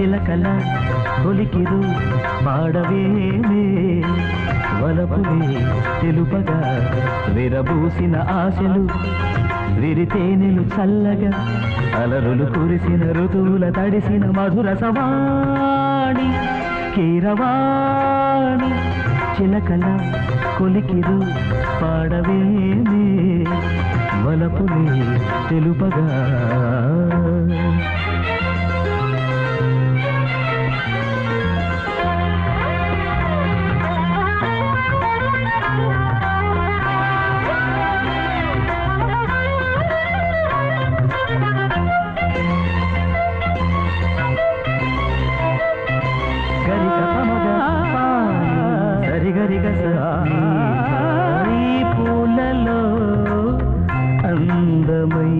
చిలకల ఒలికిరు పాడవేమే. వలపులే తెలుపగా విరబూసిన ఆశలు విరితేనెలు చల్లగా అలరులు కురిసిన ఋతువుల తడిసిన మధుర సవాణి కీరవాణి. చిలకల కొలికిరు పాడవేమే. వలపులే తెలుపగా రిగరిగస ఈ పూలలో అందమై